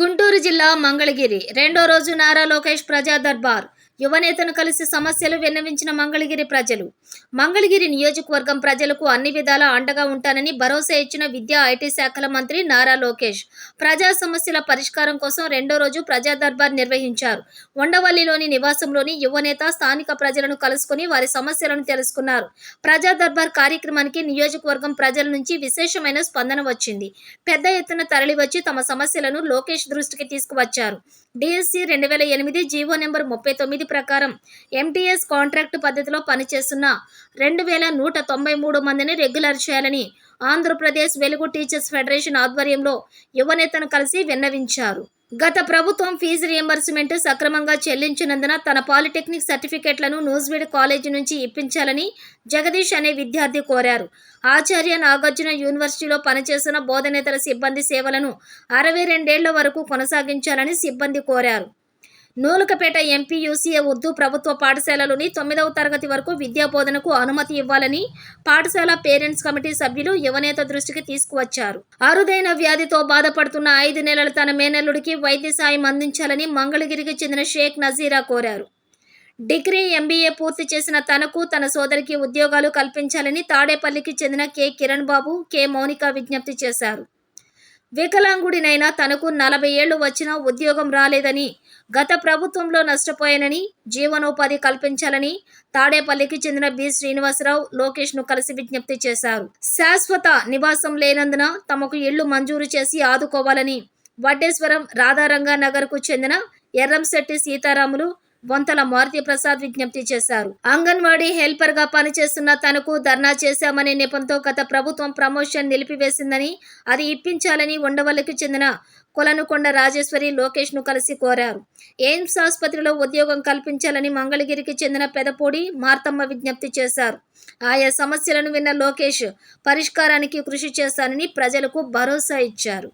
గుంటూరు జిల్లా మంగళగిరి. రెండో రోజు నారా లోకేష్ ప్రజా దర్బార్ యువనేతను కలిసి సమస్యలు విన్నవించిన మంగళగిరి ప్రజలు. మంగళగిరి నియోజకవర్గం ప్రజలకు అన్ని విధాలా అండగా ఉంటానని భరోసా ఇచ్చిన విద్యా ఐటీ శాఖల మంత్రి నారా లోకేష్. ప్రజా సమస్యల పరిష్కారం కోసం రెండో రోజు ప్రజా దర్బార్ నిర్వహించారు. ఉండవల్లిలోని నివాసంలోని యువనేత స్థానిక ప్రజలను కలుసుకుని వారి సమస్యలను తెలుసుకున్నారు. ప్రజా దర్బార్ కార్యక్రమానికి నియోజకవర్గం ప్రజల నుంచి విశేషమైన స్పందన వచ్చింది. పెద్ద ఎత్తున తరలివచ్చి తమ సమస్యలను లోకేష్ దృష్టికి తీసుకువచ్చారు. డిఎస్సి రెండు వేల ఎనిమిది జీవో నెంబర్ ముప్పై తొమ్మిది ప్రకారం ఎంటీఎస్ కాంట్రాక్టు పద్ధతిలో పనిచేస్తున్న రెండు వేల నూట తొంభై మూడు మందిని రెగ్యులర్ చేయాలని ఆంధ్రప్రదేశ్ వెలుగు టీచర్స్ ఫెడరేషన్ ఆధ్వర్యంలో యువనేతను కలిసి విన్నవించారు. గత ప్రభుత్వం ఫీజు రియంబర్స్మెంట్ సక్రమంగా చెల్లించినందున తన పాలిటెక్నిక్ సర్టిఫికెట్లను నూజ్వీడ్ కాలేజీ నుంచి ఇప్పించాలని జగదీష్ అనే విద్యార్థి కోరారు. ఆచార్య నాగార్జున యూనివర్సిటీలో పనిచేస్తున్న బోధనేతర సిబ్బంది సేవలను అరవై రెండేళ్ళ వరకు కొనసాగించాలని సిబ్బంది కోరారు. నూలుకపేట ఎంపీయూసీఏ ఉర్దూ ప్రభుత్వ పాఠశాలలోని తొమ్మిదవ తరగతి వరకు విద్యా బోధనకు అనుమతి ఇవ్వాలని పాఠశాల పేరెంట్స్ కమిటీ సభ్యులు యువనేత దృష్టికి తీసుకువచ్చారు. అరుదైన వ్యాధితో బాధపడుతున్న ఐదు నెలల తన మేనల్లుడికి వైద్య సాయం అందించాలని మంగళగిరికి చెందిన షేక్ నజీరా కోరారు. డిగ్రీ ఎంబీఏ పూర్తి చేసిన తనకు తన సోదరికి ఉద్యోగాలు కల్పించాలని తాడేపల్లికి చెందిన కె. కిరణ్ బాబు కె. మౌనిక విజ్ఞప్తి చేశారు. వికలాంగుడినైనా తనకు నలభై ఏళ్ళు వచ్చినా ఉద్యోగం రాలేదని గత ప్రభుత్వంలో నష్టపోయానని జీవనోపాధి కల్పించాలని తాడేపల్లికి చెందిన బి. శ్రీనివాసరావు లోకేష్ను కలిసి విజ్ఞప్తి చేశారు. శాశ్వత నివాసం లేనందున తమకు ఇళ్ళు మంజూరు చేసి ఆదుకోవాలని వడ్డేశ్వరం రాధారంగా నగర్కు చెందిన ఎర్రంశెట్టి సీతారాములు బొంతల మారుతి ప్రసాద్ విజ్ఞప్తి చేశారు. అంగన్వాడీ హెల్పర్గా పనిచేస్తున్న తనకు ధర్నా చేశామనే నెపంతో గత ప్రభుత్వం ప్రమోషన్ నిలిపివేసిందని అది ఇప్పించాలని ఉండవల్లికి చెందిన కొలనుకొండ రాజేశ్వరి లోకేష్ను కలిసి కోరారు. ఎయిమ్స్ ఆసుపత్రిలో ఉద్యోగం కల్పించాలని మంగళగిరికి చెందిన పెదపూడి మార్తమ్మ విజ్ఞప్తి చేశారు. ఆయా సమస్యలను విన్న లోకేష్ పరిష్కారానికి కృషి చేస్తానని ప్రజలకు భరోసా ఇచ్చారు.